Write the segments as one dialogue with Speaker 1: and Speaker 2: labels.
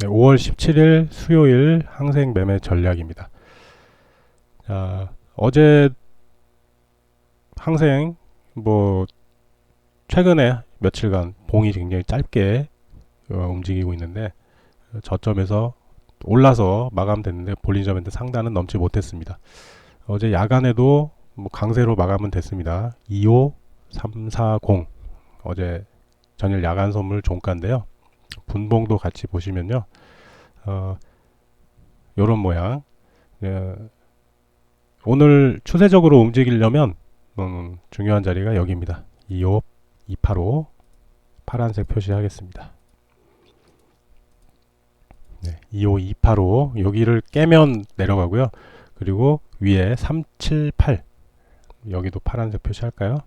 Speaker 1: 네, 5월 17일 수요일 항생 매매 전략입니다. 자, 어제 항생 뭐 최근에 며칠간 봉이 굉장히 짧게 어, 움직이고 있는데 저점에서 올라서 마감됐는데 볼린저밴드 상단은 넘지 못했습니다. 어제 야간에도 뭐 강세로 마감은 됐습니다. 25340 어제 전일 야간 선물 종가인데요. 분봉도 같이 보시면요. 어, 요런 모양. 예, 오늘 추세적으로 움직이려면 음, 중요한 자리가 여기입니다. 25, 285 파란색 표시하겠습니다. 네, 25, 285 여기를 깨면 내려가고요. 그리고 위에 378 여기도 파란색 표시할까요?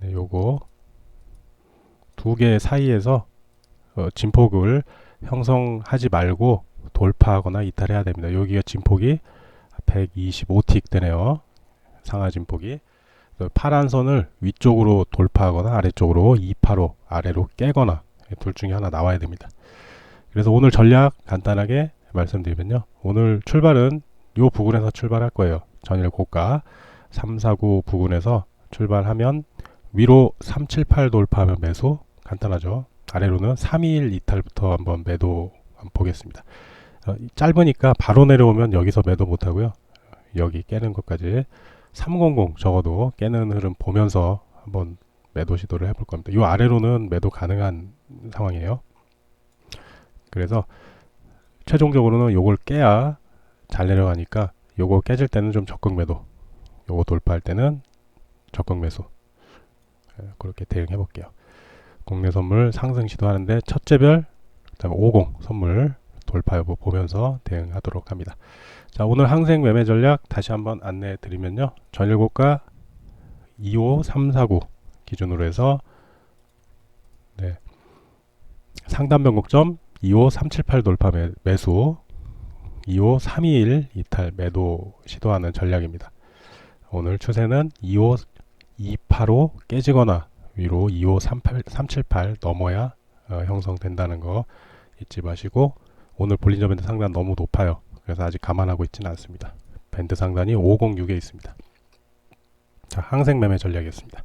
Speaker 1: 네, 요거 두 개 사이에서 어, 진폭을 형성하지 말고 돌파하거나 이탈해야 됩니다. 여기가 진폭이 125틱 되네요. 상하 진폭이 파란 선을 위쪽으로 돌파하거나 아래쪽으로 285 아래로 깨거나 둘 중에 하나 나와야 됩니다. 그래서 오늘 전략 간단하게 말씀드리면요. 오늘 출발은 요 부근에서 출발할 거예요. 전일 고가 349 부근에서 출발하면 위로 378 돌파하면 매수 간단하죠. 아래로는 321 이탈부터 한번 매도 한번 보겠습니다. 어, 짧으니까 바로 내려오면 여기서 매도 못하고요. 여기 깨는 것까지 300 적어도 깨는 흐름 보면서 한번 매도 시도를 해볼 겁니다. 이 아래로는 매도 가능한 상황이에요. 그래서 최종적으로는 요걸 깨야 잘 내려가니까 요거 깨질 때는 좀 적극 매도 요거 돌파할 때는 적극 매수 예, 그렇게 대응해 볼게요. 국내 선물 상승 시도하는데 첫째 별, 그다음에 50 선물 돌파 여부 보면서 대응하도록 합니다. 자, 오늘 항생 매매 전략 다시 한번 안내해 드리면요. 전일 고가 25349 기준으로 해서 네. 상단 변곡점 25378 돌파 매, 매수 25321 이탈 매도 시도하는 전략입니다. 오늘 추세는 25285 깨지거나 위로 25378 넘어야 어, 형성된다는 거 잊지 마시고 오늘 볼린저 밴드 상단 너무 높아요. 그래서 아직 감안하고 있지는 않습니다. 밴드 상단이 506에 있습니다. 자, 항생 매매 전략이었습니다.